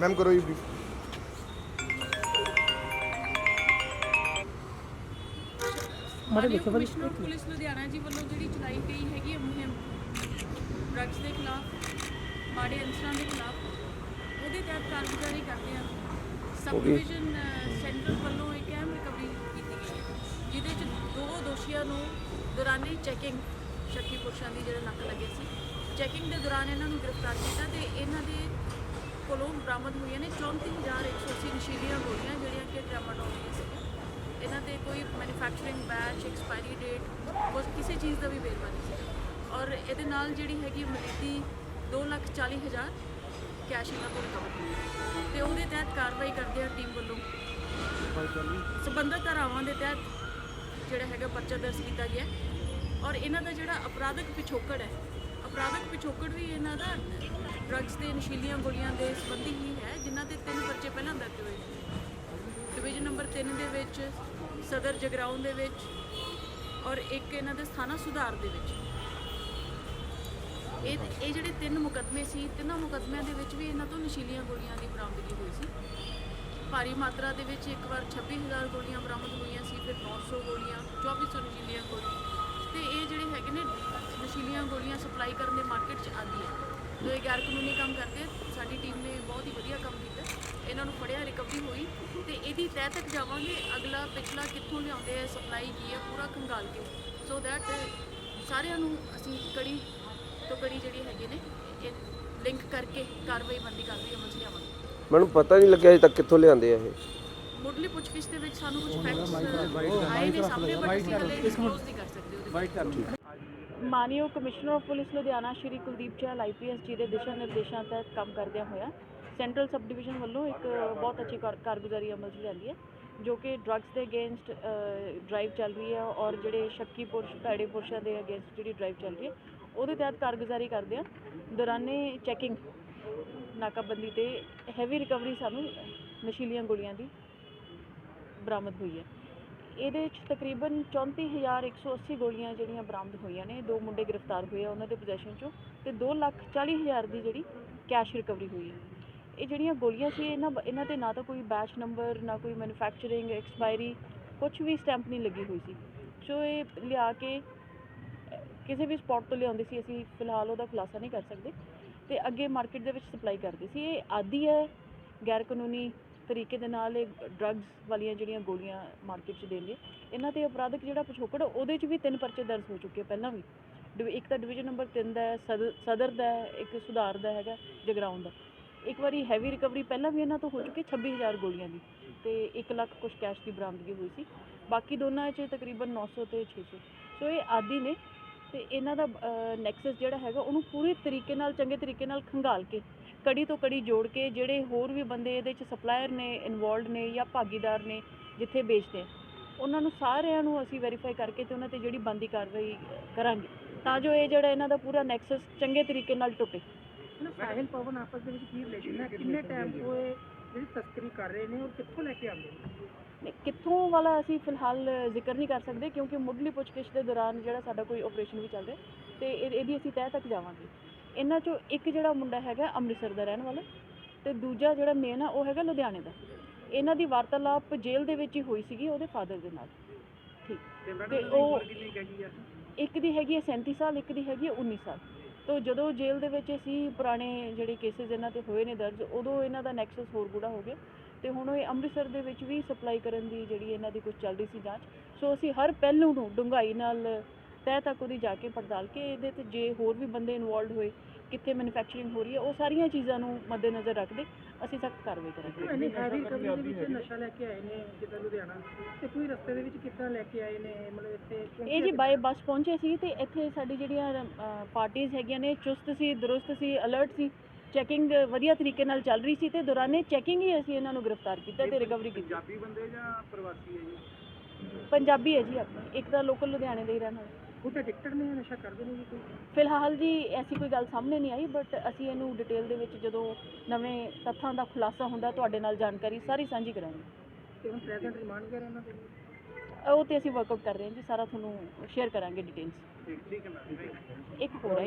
Ma'am ਕਰੋ ਜੀ brief। ਮਾਨਯੋਗ ਕਮਿਸ਼ਨਰ ਪੁਲਿਸ ਲੁਧਿਆਣਾ ਜੀ ਵੱਲੋਂ ਜਿਹੜੀ ਚਲਾਈ ਗਈ ਹੈਗੀ ਹੈ ਮੁਹਿੰਮ ਡਰੱਗਸ ਦੇ ਖਿਲਾਫ ਮਾੜੇ ਅਨਸਰਾਂ ਦੇ ਖਿਲਾਫ ਉਹਦੇ ਤਹਿਤ ਕਾਰਗੁਜ਼ਾਰੀ ਕਰਦੇ ਆ ਸਬ ਡਿਵੀਜ਼ਨ ਸੈਂਟਰ ਵੱਲੋਂ ਇੱਕ ਅਹਿਮ ਰਿਕਵਰੀ ਕੀਤੀ ਗਈ ਹੈ ਜਿਹਦੇ ਚ ਦੋ ਦੋਸ਼ੀਆਂ ਨੂੰ ਦੌਰਾਨੇ ਚੈਕਿੰਗ ਸ਼ੱਕੀ ਪੁਰਸ਼ਾਂ ਦੀ ਜਿਹੜਾ ਨੱਕ ਲੱਗਿਆ ਸੀ ਚੈਕਿੰਗ ਦੇ ਦੌਰਾਨ ਇਹਨਾਂ ਨੂੰ ਗ੍ਰਿਫਤਾਰ ਕੀਤਾ ਤੇ ਇਹਨਾਂ ਦੇ ਕੋਲੋਂ ਬਰਾਮਦ ਹੋਈਆਂ ਨੇ। 34180 ਨਸ਼ੀਲੀਆਂ ਗੋਲੀਆਂ ਜਿਹੜੀਆਂ ਕਿ ਟ੍ਰਾਮਾਡੋਲ ਹੋਈਆਂ ਸੀਗੀਆਂ। ਇਹਨਾਂ ਤੇ ਕੋਈ ਮੈਨੂਫੈਕਚਰਿੰਗ ਬੈਚ ਐਕਸਪਾਇਰੀ ਡੇਟ ਉਸ ਕਿਸੇ ਚੀਜ਼ ਦਾ ਵੀ ਵੇਰਵਾ ਨਹੀਂ ਸੀ ਔਰ ਇਹਦੇ ਨਾਲ ਜਿਹੜੀ ਹੈਗੀ ਮਲੀਦੀ 240000 ਕੈਸ਼ ਇਹਨਾਂ ਕੋਲ ਰਿਕਵਰ ਹੋਈ ਤੇ ਉਹਦੇ ਤਹਿਤ ਕਾਰਵਾਈ ਕਰਦੇ ਆ ਟੀਮ ਵੱਲੋਂ। ਸਬੰਧਤ ਧਾਰਾਵਾਂ ਦੇ ਤਹਿਤ ਜਿਹੜਾ ਹੈਗਾ ਪਰਚਾ ਦਰਜ ਕੀਤਾ ਗਿਆ ਔਰ ਇਹਨਾਂ ਦਾ ਜਿਹੜਾ ਅਪਰਾਧਿਕ ਪਿਛੋਕੜ ਹੈ, ਅਪਰਾਧਿਕ ਪਿਛੋਕੜ ਵੀ ਇਹਨਾਂ ਦਾ ਡਰੱਗਸ ਤੇ ਨਸ਼ੀਲੀਆਂ ਗੋਲੀਆਂ ਦੇ ਸੰਬੰਧੀ ਹੀ ਹੈ, ਜਿਨ੍ਹਾਂ ਤੇ ਤਿੰਨ ਪਰਚੇ ਪਹਿਲਾਂ ਦਰਜ ਹੋਏ ਸੀ ਡਿਵੀਜ਼ਨ ਨੰਬਰ 3 ਦੇ ਵਿੱਚ, ਸਦਰ ਜਗਰਾਉਂ ਦੇ ਵਿੱਚ ਔਰ ਇੱਕ ਇਹਨਾਂ ਦੇ ਸਥਾਨਾ ਸੁਧਾਰ ਦੇ ਵਿੱਚ। ਇਹ ਇਹ ਜਿਹੜੇ ਤਿੰਨ ਮੁਕੱਦਮੇ ਸੀ, ਤਿੰਨਾਂ ਮੁਕੱਦਮਿਆਂ ਦੇ ਵਿੱਚ ਵੀ ਇਹਨਾਂ ਤੋਂ ਨਸ਼ੀਲੀਆਂ ਗੋਲੀਆਂ ਦੀ ਬਰਾਮਦਗੀ ਹੋਈ ਸੀ। ਭਾਰੀ ਮਾਤਰਾ ਦੇ ਵਿੱਚ ਇੱਕ ਵਾਰ 26000 ਗੋਲੀਆਂ ਬਰਾਮਦ ਹੋਈਆਂ ਸੀ, ਫਿਰ 900 ਗੋਲੀਆਂ 2400 ਨਸ਼ੀਲੀਆਂ ਗੋਲੀਆਂ। ਤੇ ਇਹ ਜਿਹੜੇ ਹੈਗੇ ਨੇ ਨਸ਼ੀਲੀਆਂ ਗੋਲੀਆਂ ਸਪਲਾਈ ਕਰਨ ਦੇ ਮਾਰਕੀਟ 'ਚ ਆਉਂਦੀ ਹੈ। ਜੋ ਇਹ ਗੈਰ ਕਾਨੂੰਨੀ ਕੰਮ ਕਰਦੇ, ਸਾਡੀ ਟੀਮ ਨੇ ਬਹੁਤ ਹੀ ਵਧੀਆ ਕੰਮ ਕੀਤਾ। ਇਹਨਾਂ ਨੂੰ ਫੜਿਆ ਰਿਕਵਰੀ ਹੋਈ ਤੇ ਇਹਦੀ ਤਹਿ ਤੱਕ ਜਾਵਾਂਗੇ, ਅਗਲਾ, ਪਿਛਲਾ ਕਿੱਥੋਂ ਲਿਆਉਂਦੇ ਆ ਸਪਲਾਈ ਕੀ ਹੈ ਪੂਰਾ ਖੰਗਾਲ ਕੇ। ਸੋ ਦੈਟ ਸਾਰਿਆਂ ਨੂੰ ਅਸੀਂ ਕੜੀ ਤੋਂ ਕੜੀ ਜਿਹੜੀ ਹੈਗੇ ਨੇ, ਇਹ ਲਿੰਕ ਕਰਕੇ ਕਾਰਵਾਈ ਬੰਦੀ ਕਾਰਵਾਈ ਅਮਲ 'ਚ ਲਿਆਵਾਂਗੇ। ਮੈਨੂੰ ਪਤਾ ਨਹੀਂ ਲੱਗਿਆ ਅਜੇ ਤੱਕ ਕਿੱਥੋਂ ਲਿਆਂਦੇ ਆ ਇਹ। ਮੁੱਢਲੀ ਪੁੱਛਗਿੱਛ ਦੇ ਵਿੱਚ ਸਾਨੂੰ ਕੁਝ ਫੈਕਟਸ ਆਏ ਨੇ ਸਾਹਮਣੇ ਬਟ ਅਸੀਂ ਹਲੇ ਡਿਸਕਲੋਜ਼ ਨਹੀਂ ਕਰ ਸਕਦੇ ਉਹਦੇ ਵਿੱਚ। ਮਾਨਯੋਗ commissioner of police Ludhiana Shri Kuldeep Chahal IPS ji ਦੇ ਦਿਸ਼ਾ ਨਿਰਦੇਸ਼ਾਂ ਤਹਿਤ ਕੰਮ ਕਰਦਿਆਂ ਹੋਇਆ ਸੈਂਟਰਲ ਸਬ ਡਿਵੀਜ਼ਨ ਵੱਲੋਂ ਇੱਕ ਬਹੁਤ ਅੱਛੀ ਕਾਰ- ਕਾਰਗੁਜ਼ਾਰੀ ਅਮਲ 'ਚ ਲਿਆਂਦੀ ਹੈ ਜੋ ਕਿ ਡਰੱਗਸ ਦੇ ਅਗੇਂਸਟ ਡਰਾਈਵ ਚੱਲ ਰਹੀ ਹੈ ਔਰ ਜਿਹੜੇ ਸ਼ੱਕੀ ਪੁਰਸ਼ ਭੈੜੇ ਪੁਰਸ਼ਾਂ ਦੇ ਅਗੇਂਸਟ ਜਿਹੜੀ ਡਰਾਈਵ ਚੱਲ ਰਹੀ ਹੈ ਉਹਦੇ ਤਹਿਤ ਕਾਰਗੁਜ਼ਾਰੀ ਕਰਦੇ ਆ ਦੌਰਾਨੇ ਚੈਕਿੰਗ ਨਾਕਾਬੰਦੀ ਤੇ ਹੈਵੀ ਰਿਕਵਰੀ ਸਾਨੂੰ ਨਸ਼ੀਲੀਆਂ ਗੋਲੀਆਂ ਦੀ ਬਰਾਮਦ ਹੋਈ ਹੈ। ਇਹਦੇ ਵਿੱਚ ਤਕਰੀਬਨ 34180 ਗੋਲੀਆਂ ਜਿਹੜੀਆਂ ਬਰਾਮਦ ਹੋਈਆਂ ਨੇ, ਦੋ ਮੁੰਡੇ ਗ੍ਰਿਫਤਾਰ ਹੋਏ ਆ ਉਹਨਾਂ ਦੇ ਪੋਜੀਸ਼ਨ ਚੋਂ ਤੇ 240000 ਦੀ ਜਿਹੜੀ ਕੈਸ਼ ਰਿਕਵਰੀ ਹੋਈ ਹੈ। ਇਹ ਜਿਹੜੀਆਂ ਗੋਲੀਆਂ ਸੀ, ਇਹਨਾਂ ਇਹਨਾਂ ਤੇ ਨਾ ਤਾਂ ਕੋਈ ਬੈਚ ਨੰਬਰ ਨਾ ਕੋਈ ਮੈਨੂਫੈਕਚਰਿੰਗ ਐਕਸਪਾਇਰੀ ਕੁਝ ਵੀ ਸਟੈਂਪ ਨਹੀਂ ਲੱਗੀ ਹੋਈ ਸੀ। ਸੋ ਇਹ ਲਿਆ ਕੇ, ਕਿਸੇ ਵੀ ਸਪੌਟ ਤੋਂ ਲਿਆਉਂਦੇ ਸੀ, ਅਸੀਂ ਫਿਲਹਾਲ ਉਹਦਾ ਖੁਲਾਸਾ ਨਹੀਂ ਕਰ ਸਕਦੇ। ਤੇ ਅੱਗੇ ਮਾਰਕੀਟ ਦੇ ਵਿੱਚ ਸਪਲਾਈ ਕਰਦੇ ਸੀ। ਇਹ ਆਦੀ ਹੈ ਗੈਰ ਕਾਨੂੰਨੀ ਤਰੀਕੇ ਦੇ ਨਾਲ ਇਹ ਡਰੱਗਸ ਵਾਲੀਆਂ ਜਿਹੜੀਆਂ ਗੋਲੀਆਂ ਮਾਰਕੀਟ 'ਚ ਦੇਣਗੇ। ਇਹਨਾਂ ਤੇ ਅਪਰਾਧਿਕ ਜਿਹੜਾ ਪਿਛੋਕੜ, ਉਹਦੇ 'ਚ ਵੀ ਤਿੰਨ ਪਰਚੇ ਦਰਜ ਹੋ ਚੁੱਕੇ ਪਹਿਲਾਂ ਵੀ। ਡਿਵ- ਇੱਕ ਤਾਂ ਡਿਵੀਜ਼ਨ ਨੰਬਰ 3 ਦਾ ਹੈ ਸਦਰ ਦਾ ਇੱਕ ਸੁਧਾਰ ਦਾ ਹੈਗਾ, ਜਗਰਾਉਂ ਦਾ। ਇੱਕ ਵਾਰੀ ਹੈਵੀ ਰਿਕਵਰੀ ਪਹਿਲਾਂ ਵੀ ਇਹਨਾਂ ਤੋਂ ਹੋ ਚੁੱਕੀ 26000 ਗੋਲੀਆਂ ਦੀ। ਤੇ 1 ਲੱਖ ਕੁਝ ਕੈਸ਼ ਦੀ ਬਰਾਮਦਗੀ ਹੋਈ ਸੀ। ਬਾਕੀ ਦੋਨਾਂ 'ਚ ਤਕਰੀਬਨ 900 ਤੇ 600 ਸੋ। ਇਹ ਆਦੀ ਨੇ, ਤੇ ਇਹਨਾਂ ਦਾ ਨੈਕਸਸ ਜਿਹੜਾ ਹੈਗਾ, ਉਹਨੂੰ ਪੂਰੇ ਤਰੀਕੇ ਨਾਲ, ਚੰਗੇ ਤਰੀਕੇ ਨਾਲ ਖੰਗਾਲ ਕੇ ਕੜੀ ਤੋਂ ਕੜੀ ਜੋੜ ਕੇ ਜਿਹੜੇ ਹੋਰ ਵੀ ਬੰਦੇ ਇਹਦੇ 'ਚ ਸਪਲਾਇਰ ਨੇ ਇਨਵੋਲਡ ਨੇ ਜਾਂ ਭਾਗੀਦਾਰ ਨੇ ਜਿੱਥੇ ਵੇਚਦੇ ਉਹਨਾਂ ਨੂੰ ਸਾਰਿਆਂ ਨੂੰ ਅਸੀਂ ਵੈਰੀਫਾਈ ਕਰਕੇ ਤੇ ਉਹਨਾਂ ਤੇ ਜਿਹੜੀ ਬੰਦੀ ਕਾਰਵਾਈ ਕਰਾਂਗੇ ਤਾਂ ਜੋ ਇਹ ਜਿਹੜਾ ਇਹਨਾਂ ਦਾ ਪੂਰਾ ਨੈਕਸਸ ਚੰਗੇ ਤਰੀਕੇ ਨਾਲ ਟੁੱਟੇ। ਸਾਹਿਲ ਪਵਨ ਆਪਸ ਦੇ ਵਿੱਚ ਕੀ ਰਿਲੇਸ਼ਨ ਹੈ? ਕਿੰਨੇ ਟਾਈਮ ਤੋਂ ਇਹ ਜਿਹੜੀ ਤਸਕਰੀ ਕਰ ਰਹੇ ਨੇ ਔਰ ਕਿੱਥੋਂ ਲੈ ਕੇ ਆਉਂਦੇ ਨੇ? ਕਿੱਥੋਂ ਵਾਲਾ ਅਸੀਂ ਫਿਲਹਾਲ ਜ਼ਿਕਰ ਨਹੀਂ ਕਰ ਸਕਦੇ ਕਿਉਂਕਿ ਮੁੱਢਲੀ ਪੁੱਛਗਿੱਛ ਦੇ ਦੌਰਾਨ ਜਿਹੜਾ ਸਾਡਾ ਕੋਈ ਆਪਰੇਸ਼ਨ ਵੀ ਚੱਲ ਰਿਹਾ ਤੇ ਇਹ- ਇਹਦੀ ਅਸੀਂ ਤਹਿ ਤੱਕ ਜਾਵਾਂਗੇ। ਇਹਨਾਂ ਚੋਂ ਇੱਕ ਜਿਹੜਾ ਮੁੰਡਾ ਹੈਗਾ ਅੰਮ੍ਰਿਤਸਰ ਦਾ ਰਹਿਣ ਵਾਲਾ ਤੇ ਦੂਜਾ ਜਿਹੜਾ ਮੇਨ ਆ ਉਹ ਹੈਗਾ ਲੁਧਿਆਣੇ ਦਾ। ਇਹਨਾਂ ਦੀ ਵਾਰਤਾਲਾਪ ਜੇਲ੍ਹ ਦੇ ਵਿੱਚ ਹੀ ਹੋਈ ਸੀਗੀ ਉਹਦੇ ਫਾਦਰ ਦੇ ਨਾਲ। ਠੀਕ। ਤੇ ਉਹ ਇੱਕ ਦੀ ਹੈਗੀ ਹੈ 37 ਸਾਲ ਇੱਕ ਦੀ ਹੈਗੀ ਹੈ 19 ਸਾਲ। ਤੋਂ ਜਦੋਂ ਜੇਲ੍ਹ ਦੇ ਵਿੱਚ ਸੀ ਪੁਰਾਣੇ ਜਿਹੜੇ ਕੇਸਿਸ ਇਹਨਾਂ ਤੇ ਹੋਏ ਨੇ ਦਰਜ ਉਦੋਂ ਇਹਨਾਂ ਦਾ ਨੈਕਸਸ ਹੋਰ ਗੂੜਾ ਹੋ ਗਿਆ। ਤੇ ਹੁਣ ਇਹ ਅੰਮ੍ਰਿਤਸਰ ਦੇ ਵਿੱਚ ਵੀ ਸਪਲਾਈ ਕਰਨ ਦੀ ਜਿਹੜੀ ਇਹਨਾਂ ਦੀ ਕੁਝ ਚੱਲ ਰਹੀ ਸੀ ਜਾਂਚ। ਸੋ ਅਸੀਂ ਹਰ ਪਹਿਲੂ ਨੂੰ ਡੂੰਘਾਈ ਨਾਲ ਤਹਿ ਤੱਕ ਉਹਦੀ ਜਾ ਕੇ ਪੜਤਾਲ ਕੇ ਇਹਦੇ ਤੇ ਜੇ ਹੋਰ ਵੀ ਬੰਦੇ ਇਨਵੋਲਡ ਹੋਏ ਕਿੱਥੇ ਮੈਨੂਫੈਕਚਰਿੰਗ ਹੋ ਰਹੀ ਹੈ ਉਹ ਸਾਰੀਆਂ ਚੀਜ਼ਾਂ ਨੂੰ ਮੱਦੇਨਜ਼ਰ ਰੱਖਦੇ ਅਸੀਂ ਸਖਤ ਕਾਰਵਾਈ ਕਰਾਂਗੇ। ਇਹਨੇ ਹੈਵੀ ਕਬਰੀ ਦੇ ਵਿੱਚ ਨਸ਼ਾ ਲੈ ਕੇ ਆਏ ਨੇ ਜਿੱਦਾਂ ਲੁਧਿਆਣਾ ਤੇ ਕੋਈ ਰਸਤੇ ਦੇ ਵਿੱਚ ਕਿੱਦਾਂ ਲੈ ਕੇ ਆਏ ਨੇ ਮਤਲਬ ਇੱਥੇ ਇਹ ਜੀ ਬਾਏ ਬੱਸ ਪਹੁੰਚੇ ਸੀ ਤੇ ਇੱਥੇ ਸਾਡੀ ਜਿਹੜੀਆਂ ਪਾਰਟੀਆਂ ਹੈਗੀਆਂ ਨੇ ਚੁਸਤ ਸੀ ਦਰੁਸਤ ਸੀ ਅਲਰਟ ਸੀ ਚੈਕਿੰਗ ਵਧੀਆ ਤਰੀਕੇ ਨਾਲ ਚੱਲ ਰਹੀ ਸੀ ਤੇ ਦੌਰਾਨੇ ਚੈਕਿੰਗ ਹੀ ਅਸੀਂ ਇਹਨਾਂ ਨੂੰ ਗ੍ਰਿਫਤਾਰ ਕੀਤਾ ਤੇ ਰਿਕਵਰੀ ਕੀਤੀ। ਪੰਜਾਬੀ ਬੰਦੇ ਜਾਂ ਪ੍ਰਵਾਸੀ ਹੈ ਜੀ? ਪੰਜਾਬੀ ਹੈ ਜੀ ਆਪਣੇ ਇੱਕ ਤਾਂ ਲੋਕਲ ਲੁਧਿਆਣੇ ਦੇ ਹੀ ਰਹਿਣ ਵਾਲੇ। ਉਹ ਤਾਂ ਐਡਿਕਟਡ ਨੇ ਨਸ਼ਾ ਕਰਦੇ ਨੇ ਜੀ ਕੋਈ? ਫਿਲਹਾਲ ਜੀ ਐਸੀ ਕੋਈ ਗੱਲ ਸਾਹਮਣੇ ਨਹੀਂ ਆਈ ਬਟ ਅਸੀਂ ਇਹਨੂੰ ਡਿਟੇਲ ਦੇ ਵਿੱਚ ਜਦੋਂ ਨਵੇਂ ਤੱਥਾਂ ਦਾ ਖੁਲਾਸਾ ਹੁੰਦਾ ਤੁਹਾਡੇ ਨਾਲ ਜਾਣਕਾਰੀ ਸਾਰੀ ਸਾਂਝੀ ਕਰਾਂਗੇ। ਤੇ ਹੁਣ ਪ੍ਰੈਜ਼ੈਂਟ ਰਿਮਾਂਡ ਵਗੈਰਾ ਇਹਨਾਂ ਦੇ ਉਹ ਤੇ ਅਸੀਂ ਵਰਕਆਊਟ ਕਰ ਰਹੇ ਹਾਂ ਜੀ ਸਾਰਾ ਤੁਹਾਨੂੰ ਸ਼ੇਅਰ ਕਰਾਂਗੇ ਡਿਟੇਲਸ ਠੀਕ ਠੀਕ ਹੈ ਮੈਮ ਇੱਕ ਹੋਰ ਹੈ।